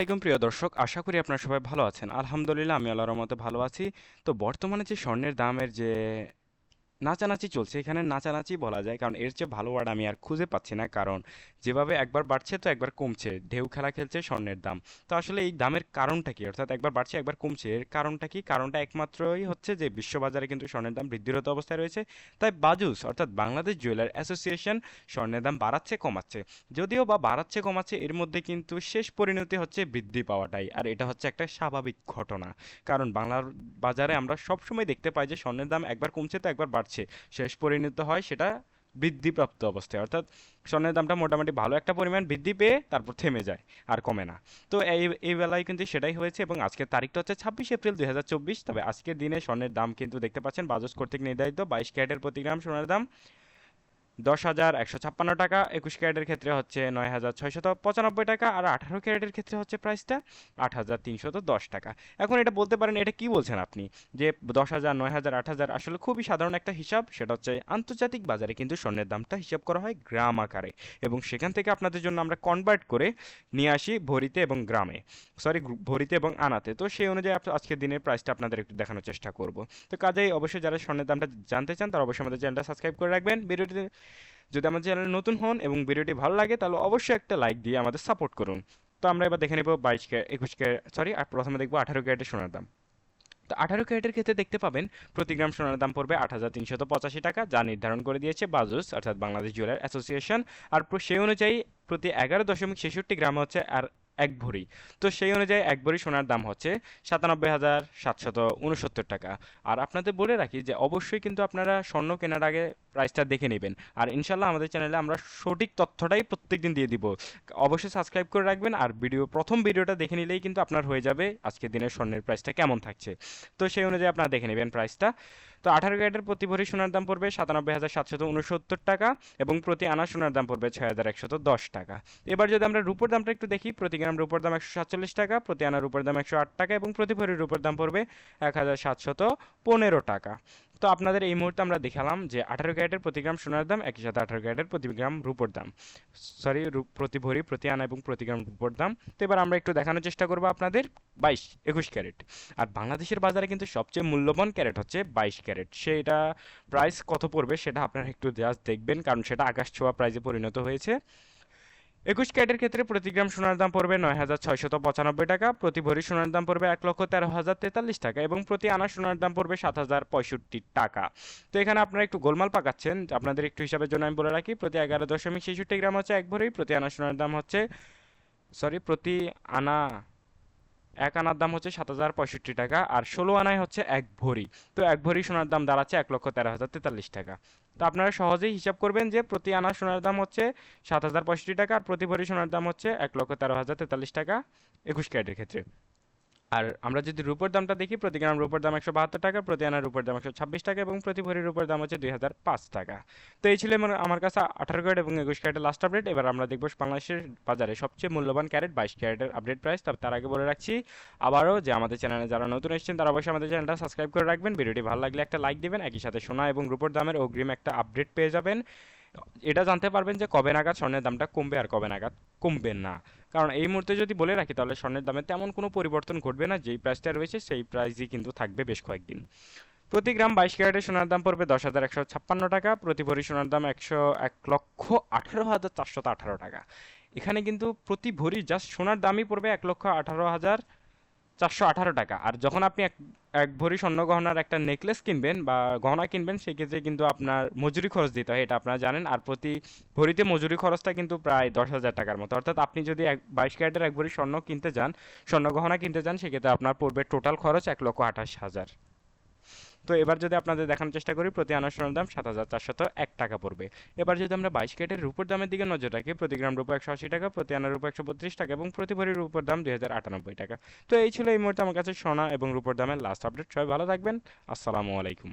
আসসালামাইকুম প্রিয় দর্শক, আশা করি আপনারা সবাই ভালো আছেন। আলহামদুলিল্লাহ, আমি আল্লাহর মতো ভালো আছি। তো বর্তমানে যে স্বর্ণের দামের যে নাচানাচি চলছে, এখানে নাচানাচি বলা যায়, কারণ এর চেয়ে ভালো ওয়ার্ড আমি আর খুঁজে পাচ্ছি না, কারণ যেভাবে একবার বাড়ছে তো একবার কমছে, ঢেউ খেলা খেলছে স্বর্ণের দাম। তো আসলে এই দামের কারণটা কি? অর্থাৎ একবার বাড়ছে, একবার কমছে, এর কারণটা কি? কারণটা একমাত্রই হচ্ছে যে বিশ্ববাজারে কিন্তু স্বর্ণের দাম বৃদ্ধিরত অবস্থায় রয়েছে। তাই বাজুস, অর্থাৎ বাংলাদেশ জুয়েলার অ্যাসোসিয়েশন স্বর্ণের দাম বাড়াচ্ছে, কমাচ্ছে। যদিও বা বাড়াচ্ছে, কমাচ্ছে, এর মধ্যে কিন্তু শেষ পরিণতি হচ্ছে বৃদ্ধি পাওয়াটাই, আর এটা হচ্ছে একটা স্বাভাবিক ঘটনা। কারণ বাংলার বাজারে আমরা সবসময় দেখতে পাই যে স্বর্ণের দাম একবার কমছে তো একবার বাড়ছে। শেষ পরিণত হয় সেটা বৃদ্ধিপ্রাপ্ত অবস্থায়। অর্থাৎ স্বর্ণের দামটা মোটামুটি ভালো একটা পরিমাণ বৃদ্ধি পেয়ে তারপর থেমে যায় আর কমে না। তো এই এই বেলায় কিন্তু সেটাই হয়েছে এবং আজকের তারিখটা হচ্ছে ছাব্বিশ এপ্রিল দুই হাজার চব্বিশ। তবে আজকের দিনে স্বর্ণের দাম কিন্তু দেখতে পাচ্ছেন বাজস কর্তৃক নির্ধারিত বাইশ ক্যারেটের প্রতি গ্রাম সোনার দাম দশ হাজার একশো ছাপ্পান্ন টাকা, একুশ ক্যারেটের ক্ষেত্রে হচ্ছে নয় হাজার ছয়শত পঁচানব্বই টাকা আর আঠারো ক্যারেটের ক্ষেত্রে হচ্ছে প্রাইসটা আট হাজার তিনশত দশ টাকা। এখন এটা বলতে পারেন, এটা কি বলছেন আপনি? যে দশ হাজার, নয় হাজার, আট হাজার আসলে খুবই সাধারণ একটা হিসাব, সেটা হচ্ছে আন্তর্জাতিক বাজারে কিন্তু স্বর্ণের দামটা হিসাব করা হয় গ্রাম আকারে এবং সেখান থেকে আপনাদের জন্য আমরা কনভার্ট করে নিয়ে আসি ভরিতে এবং গ্রামে। সরি ভরিতে এবং আনাতে। তো সেই অনুযায়ী আজকের দিনের প্রাইসটা আপনাদের একটু দেখানোর চেষ্টা করব। তো কাজেই অবশ্যই যারা স্বর্ণের দামটা জানতে চান, তারা অবশ্যই আমাদের চ্যানেলটা সাবস্ক্রাইব করে রাখবেন। ভিডিওটি যদি আমার চ্যানেলে নতুন হন এবং ভিডিওটি ভালো লাগে, তাহলে অবশ্যই একটা লাইক দিয়ে আমাদের সাপোর্ট করুন। তো আমরা এবার দেখে নেব বাইশ কে একুশ কে সরি আর প্রথমে দেখব আঠারো ক্যারেটের সোনার দাম। তো আঠারো ক্যারেটের ক্ষেত্রে দেখতে পাবেন, প্রতি গ্রাম সোনার দাম পড়বে আট হাজার তিনশত পঁচাশি টাকা, যা নির্ধারণ করে দিয়েছে বাজুস, অর্থাৎ বাংলাদেশ জুয়েলার অ্যাসোসিয়েশন। আর সেই অনুযায়ী প্রতি এগারো দশমিক ছেষট্টি গ্রাম হচ্ছে আর এক ভরি। তো সেই অনুযায়ী এক ভরি সোনার দাম হচ্ছে সাতানব্বই হাজার সাতশত উনসত্তর টাকা। আর আপনাদের বলে রাখি যে অবশ্যই কিন্তু আপনারা স্বর্ণ কেনার আগে প্রাইসটা দেখে নেবেন। আর ইনশাল্লাহ আমাদের চ্যানেলে আমরা সঠিক তথ্যটাই প্রত্যেকদিন দিয়ে দিব। অবশ্যই সাবস্ক্রাইব করে রাখবেন আর ভিডিও প্রথম ভিডিওটা দেখে নিলেই কিন্তু আপনার হয়ে যাবে আজকের দিনের স্বর্ণের প্রাইসটা কেমন থাকছে। তো সেই অনুযায়ী আপনারা দেখে নেবেন প্রাইসটা তো আঠারো ক্যারেটের প্রতি ভরি সোনার দাম পড়বে সাতানব্বই হাজার সাতশত উনসত্তর টাকা এবং প্রতি আনা সোনার দাম পড়বে ছয় হাজার একশত দশ টাকা। এবার যদি আমরা রূপোর দামটা একটু দেখি, প্রতি গ্রাম রূপোর দাম একশো সাতচল্লিশ টাকা, প্রতি আনা রূপোর দাম একশো আট টাকা এবং প্রতি ভরি রূপোর দাম পড়বে এক হাজার সাতশত পনেরো টাকা। তো আপনাদের এই মুহূর্তে আমরা দেখালাম যে আঠারো ক্যারেটের প্রতি গ্রাম সোনার দাম, একই সাথে আঠারো ক্যারেটের প্রতি গ্রাম রূপোর দাম। সরি প্রতি ভরি, প্রতি আনা এবং প্রতি গ্রাম রূপোর দাম। তো এবার আমরা একটু দেখানোর চেষ্টা করব আপনাদের বাইশ, একুশ ক্যারেট। আর বাংলাদেশের বাজারে কিন্তু সবচেয়ে মূল্যবান ক্যারেট হচ্ছে বাইশ ক্যারেট। সেটা প্রাইস কত পড়বে সেটা আপনারা একটু জাস্ট দেখবেন, কারণ সেটা আকাশ ছোঁয়া প্রাইজে পরিণত হয়েছে। একুশ ক্যারেটের ক্ষেত্রে প্রতি গ্রাম সোনার দাম পড়বে নয় হাজার ছয়শত পঁচানব্বই টাকা, প্রতি ভরি সোনার দাম পড়বে এক লক্ষ তেরো হাজার তেতাল্লিশ টাকা এবং প্রতি আনা সোনার দাম পড়বে সাত হাজার পঁয়ষট্টি টাকা। তো এখানে আপনারা একটু গোলমাল পাকাচ্ছেন, আপনাদের একটু হিসাবের জন্য আমি বলে রাখি, প্রতি এগারো দশমিক ছেষট্টি গ্রাম হচ্ছে এক ভরি, প্রতি আনা সোনার দাম হচ্ছে, সরি, প্রতি আনা, এক আনার দাম হচ্ছে সাত হাজার পঁয়ষট্টি টাকা আর ষোলো আনায় হচ্ছে এক ভরি। তো এক ভরি সোনার দাম দাঁড়াচ্ছে এক লক্ষ তেরো হাজার তেতাল্লিশ টাকা। তো আপনারা সহজেই হিসাব করবেন যে প্রতি আনা সোনার দাম হচ্ছে সাত হাজার পঁয়ষট্টি টাকা আর প্রতি ভরি সোনার দাম হচ্ছে এক লক্ষ তেরো হাজার তেতাল্লিশ টাকা একুশ ক্যারেটের ক্ষেত্রে। আর আমরা যদি রুপোর দামটা দেখি, প্রতি গ্রাম রূপোর দাম একশো বাহাত্তর টাকা, প্রতি আনা রূপোর দাম একশো ছাব্বিশ টাকা এবং প্রতি ভরি রুপোর দাম হচ্ছে দুই হাজার পাঁচ টাকা। তো এই ছিল আমার- কাছে আঠারো ক্যারেট এবং একুশ ক্যারেটের লাস্ট আপডেট এবার আমরা দেখব বাংলাদেশের বাজারে সবচেয়ে মূল্যবান ক্যারেট বাইশ ক্যারেটের আপডেট প্রাইস তার আগে বলে রাখছি আবারও যে আমাদের চ্যানেলে যারা নতুন এসেছেন, তারা অবশ্যই আমাদের চ্যানেলটা সাবস্ক্রাইব করে রাখবেন। ভিডিওটি ভালো লাগলে একটা লাইক দিবেন, একই সাথে সোনা এবং রুপোর দামের অগ্রিম একটা আপডেট পেয়ে যাবেন। এটা জানতে পারবেন যে কবে নাগাদ স্বর্ণের দামটা কমবে আর কবে নাগাদ কমবে না। কারণ এই মুহূর্তে যদি বলে রাখি, তাহলে স্বর্ণের দামে তেমন কোনো পরিবর্তন ঘটবে না, যেই প্রাইসটা রয়েছে সেই প্রাইসই কিন্তু থাকবে বেশ কয়েকদিন। প্রতি গ্রাম বাইশ ক্যারেটের সোনার দাম পড়বে দশ হাজার একশো ছাপ্পান্ন টাকা, প্রতি ভরি সোনার দাম একশো এক লক্ষ আঠারো হাজার চারশত আঠারো টাকা। এখানে কিন্তু প্রতি ভরি জাস্ট সোনার দামই পড়বে এক লক্ষ আঠারো হাজার চারশো আঠারো টাকা। আর যখন আপনি এক এক ভরি স্বর্ণ গহনার একটা নেকলেস কিনবেন বা গহনা কিনবেন, সেক্ষেত্রে কিন্তু আপনার মজুরি খরচ দিতে হয়, এটা আপনারা জানেন। আর প্রতি ভরিতে মজুরি খরচটা কিন্তু প্রায় দশ হাজার টাকার মতো। অর্থাৎ আপনি যদি এক, বাইশ ক্যারেটের এক ভরি স্বর্ণ কিনতে যান স্বর্ণ গহনা কিনতে যান, সেক্ষেত্রে আপনার পড়বে টোটাল খরচ এক লক্ষ আঠাশ হাজার। তো এবার যদি আপনাদের দেখানোর চেষ্টা করি, প্রতি আনার সোনার দাম সাত হাজার চারশত এক টাকা পড়বে। এবার যদি আমরা বাইশ ক্যারেটের রুপোর দামের দিকে নজর রাখি, প্রতি গ্রাম রূপো একশো আশি টাকা, প্রতি আনার রূপো একশো বত্রিশ টাকা এবং প্রতি ভরি রূপোর দাম দুই হাজার আটানব্বই টাকা। তো এই ছিল এই মুহূর্তে আমার কাছে সোনা এবং রূপোর দামের লাস্ট আপডেট সবাই ভালো থাকবেন। আসসালামু আলাইকুম।